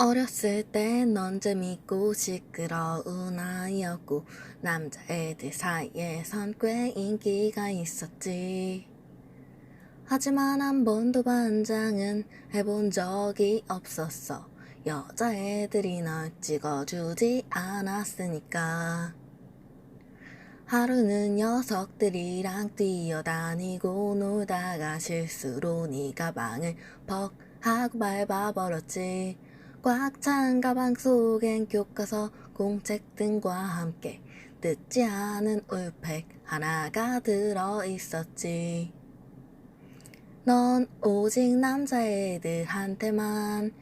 어렸을 땐 언제 믿고 시끄러운 아이였고 남자애들 사이에선 꽤 인기가 있었지. 하지만 한 번도 반장은 해본 적이 없었어. 여자애들이 널 찍어주지 않았으니까. 하루는 녀석들이랑 뛰어다니고 놀다가 실수로 네 가방을 퍽 하고 밟아버렸지. 꽉 찬 가방 속엔 교과서, 공책 등과 함께 뜯지 않은 울팩 하나가 들어 있었지. 넌 오직 남자애들한테만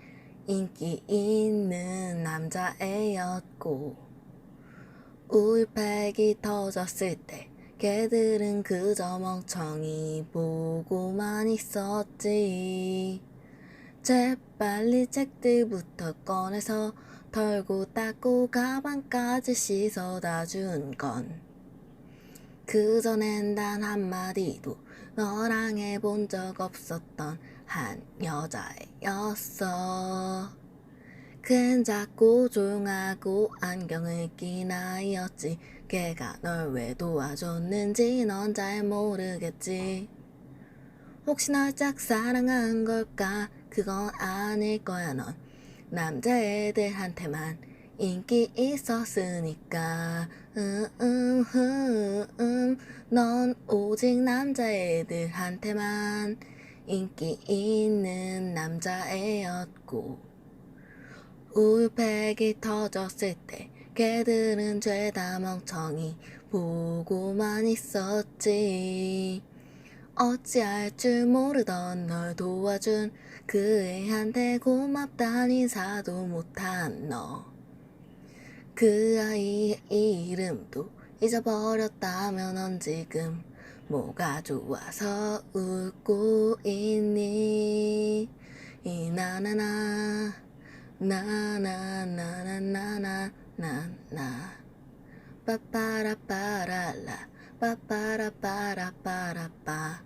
인기 있는 남자애였고, 울팩이 터졌을 때 걔들은 그저 멍청이 보고만 있었지. 재빨리 책들부터 꺼내서 털고 닦고 가방까지 씻어다 준 건 그전엔 단 한마디도 너랑 해본 적 없었던 한 여자애였어. 큰 작고 조용하고 안경을 낀 아이였지. 걔가 널 왜 도와줬는지 넌 잘 모르겠지. 혹시 널 짝사랑한 걸까? 그건 아닐 거야, 넌. 남자애들한테만 인기 있었으니까. 음, 음, 음, 음. 넌 오직 남자애들한테만 인기 있는 남자애였고. 울팩이 터졌을 때 걔들은 죄다 멍청이 보고만 있었지. 어찌할 줄 모르던 널 도와준 그 애한테 고맙단 인사도 못한 너. 그 아이의 이름도 잊어버렸다면 언 지금 뭐가 좋아서 웃고 있니? 이나나나, 나나나나나나나, 나나. 빠빠라빠라라, 빠빠라빠라빠라빠.